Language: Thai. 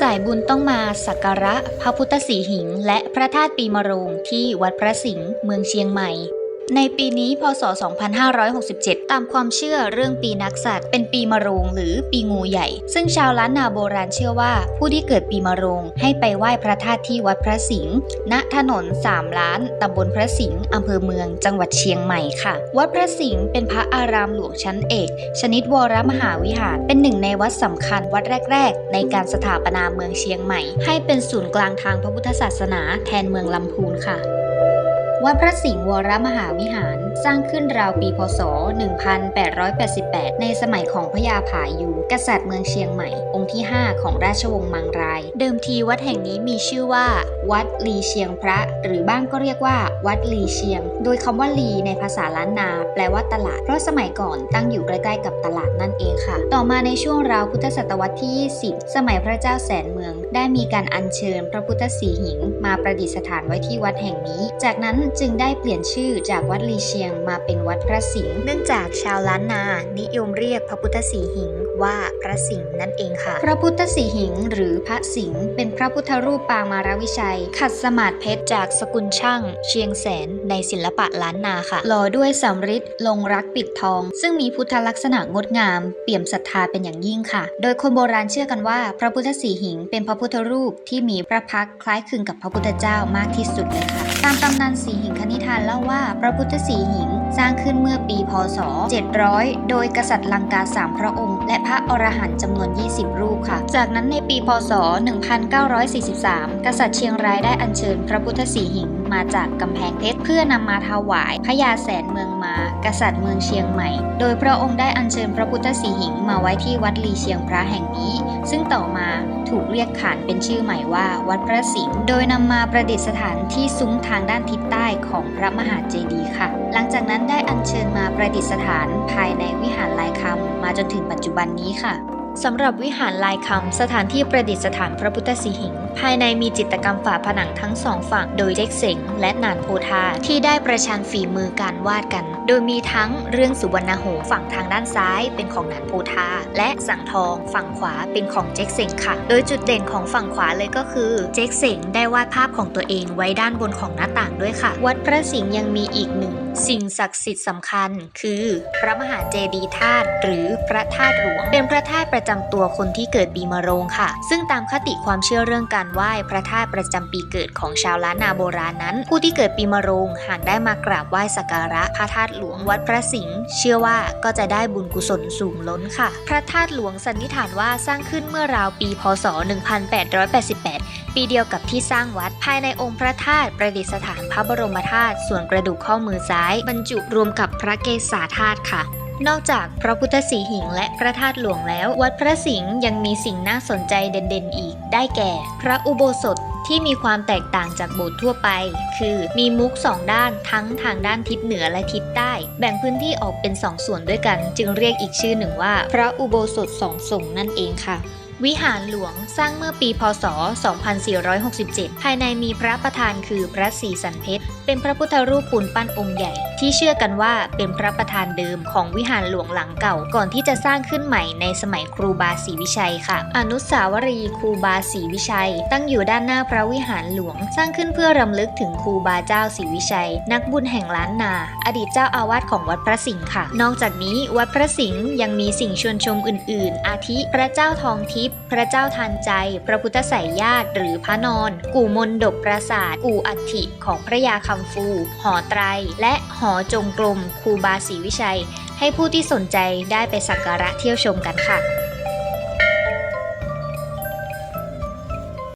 สายบุญต้องมาสักการะพระพุทธสีหิง และพระธาตุปีมะโรงที่วัดพระสิงห์เมืองเชียงใหม่ ในปีนี้พศ 2567 ตามความเชื่อเรื่องปีนักษัตว์เป็นปีมะโรงหรือปีงูใหญ่ ซึ่งชาวล้านนาโบราณเชื่อว่า ผู้ที่เกิดปีมะโรงให้ไปไหว้พระธาตุที่วัดพระสิงห์ณถนน3ล้านตำบลพระสิงห์อำเภอเมือง จังหวัดเชียงใหม่ค่ะ วัดพระสิงห์เป็นพระอารามหลวงชั้นเอก ชนิดวรมหาวิหาร เป็นหนึ่งในวัดสำคัญวัดแรก ๆ ในการสถาปนาเมืองเชียงใหม่ ให้เป็นศูนย์กลางทางพระพุทธศาสนาแทนเมืองลำพูนค่ะ วัดพระสิงห์วรมหาวิหาร สร้างขึ้นราวปีพศ 1888 ในสมัยของพระยาผายูกษัตริย์เมืองเชียงใหม่ องค์ที่ 5 ของราชวงศ์มังราย เดิมทีวัดแห่งนี้มีชื่อว่า วัดลีเชียงพระ หรือบ้างก็เรียกว่า วัดลีเชียง โดยคำว่าลีในภาษาล้านนา แปลว่าตลาด เพราะสมัยก่อนตั้งอยู่ใกล้ๆกับตลาดนั่นเองค่ะ ต่อมาในช่วงราวพุทธศตวรรษที่ 20 สมัยพระเจ้าแสนเมือง ได้มีการอัญเชิญพระพุทธสีหิง มาประดิษฐานไว้ที่วัดแห่งนี้ จากนั้นจึงได้เปลี่ยนชื่อจากวัดลีเชียงมาเป็นวัดพระสิงห์เนื่องจากชาวล้านนา นิยมเรียกพระพุทธสีหิงว่าพระสิงห์นั่นเองค่ะ พระพุทธสีหิง หรือพระสิงห์เป็นพระพุทธรูปปางมารวิชัย ขัดสมาธิเพชรจากสกุลช่าง เชียงแสนในศิลปะล้านนาค่ะหล่อด้วยสำริดลงรักปิดทอง ซึ่งมีพุทธลักษณะงดงาม เปี่ยมศรัทธาเป็นอย่างยิ่งค่ะ โดยคนโบราณเชื่อกันว่า พระพุทธสีหิง เป็นพระพุทธรูปที่มีพระพักคล้ายคลึงกับพระพุทธเจ้ามากที่สุดเลยค่ะามตำนานสีหิงคณิธานเล่าว่าพระพุทธสีหิงสร้างขึ้นเมื่อปีพศ 700 โดยกษัตริย์ลังกาสามพระองค์ และพระอรหันต์จำนวน 20 รูปค่ะ จากนั้นในปีพศ 1943 กษัตริย์เชียงรายได้อัญเชิญพระพุทธสีหิงมาจากกำแพงเพชรเพื่อนำมาถวายพระยาแสนเมือง กษัตริย์เมืองเชียงใหม่ โดยพระองค์ได้อัญเชิญพระพุทธสีหิงมาไว้ที่วัดลีเชียงพระแห่งนี้ ซึ่งต่อมาถูกเรียกขานเป็นชื่อใหม่ว่าวัดพระสิงห์ โดยนำมาประดิษฐานที่ซุ้มทางด้านทิศใต้ของพระมหาเจดีย์ค่ะ หลังจากนั้นได้อัญเชิญมาประดิษฐานภายในวิหารลายคำมาจนถึงปัจจุบันนี้ค่ะ สำหรับวิหารลายคำสถานที่ประดิษฐานพระพุทธสีหิง ภายในมีจิตรกรรมฝาผนังทั้งสองฝั่งโดยเจ๊กเสงและนานโพธาที่ได้ประชันฝีมือการวาดกัน โดยมีทั้งเรื่องสุวรรณหงส์ฝั่งทางด้านซ้ายเป็นของนานโพธาและสังทองฝั่งขวาเป็นของเจ๊กเสงค่ะ โดยจุดเด่นของฝั่งขวาเลยก็คือเจ๊กเสงได้วาดภาพของตัวเองไว้ด้านบนของหน้าต่างด้วยค่ะ วัดพระสิงห์ยังมีอีกหนึ่ง สิ่งศักดิ์สิทธิ์สำคัญ คือพระมหาเจดีย์ธาตุหรือพระธาตุหลวง เป็นพระธาตุประจำตัวคนที่เกิดปีมะโรงค่ะ ซึ่งตามคติความเชื่อเรื่องการไหว้พระธาตุประจำปีเกิดของชาวล้านนาโบราณนั้น ผู้ที่เกิดปีมะโรงหากได้มากราบไหว้สักการะพระธาตุหลวงวัดพระสิงห์เชื่อว่าก็จะได้บุญกุศลสูงล้นค่ะ พระธาตุหลวงสันนิษฐานว่าสร้างขึ้นเมื่อราวปี พศ 1888 ปีเดียวกับที่สร้างวัด ภายในองค์พระธาตุประดิษฐานพระบรมธาตุส่วนกระดูกข้อมือซ้าย บรรจุรวมกับพระเกศาธาตุค่ะนอกจากพระพุทธสีหิงและพระธาตุหลวงแล้ว วัดพระสิงห์ยังมีสิ่งน่าสนใจเด่นๆอีก ได้แก่ พระอุโบสถที่มีความแตกต่างจากโบสถ์ทั่วไป คือมีมุกสองด้านทั้งทางด้านทิศเหนือและทิศใต้ แบ่งพื้นที่ออกเป็นสองส่วนด้วยกัน จึงเรียกอีกชื่อหนึ่งว่า พระอุโบสถสองส่งนั่นเองค่ะ วิหารหลวงสร้างเมื่อปีพศ 2467 ภายในมีพระประธานคือพระศรีสันเพชร เป็นพระพุทธรูปปูนปั้นองค์ใหญ่ ที่เชื่อกันว่าเป็นพระประธานเดิมของวิหารหลวงหลังเก่า ก่อนที่จะสร้างขึ้นใหม่ในสมัยครูบาศรีวิชัยค่ะ อนุสาวรีย์ครูบาศรีวิชัย ตั้งอยู่ด้านหน้าพระวิหารหลวง สร้างขึ้นเพื่อรำลึกถึงครูบาเจ้าศรีวิชัย นักบุญแห่งล้านนา อดีตเจ้าอาวาสของวัดพระสิงห์ค่ะ นอกจากนี้วัดพระสิงห์ยังมีสิ่งชวนชมอื่น ๆ อาทิพระเจ้าทองทิพย์ พระเจ้าทานใจ พระพุทธไสยญาติหรือพระนอน กู่มนดบปราสาท กู่อัฐิของพระยาคำฟู หอไตร และหอจงกลมครูบาศรีวิชัย ให้ผู้ที่สนใจได้ไปสักการะเที่ยวชมกันค่ะ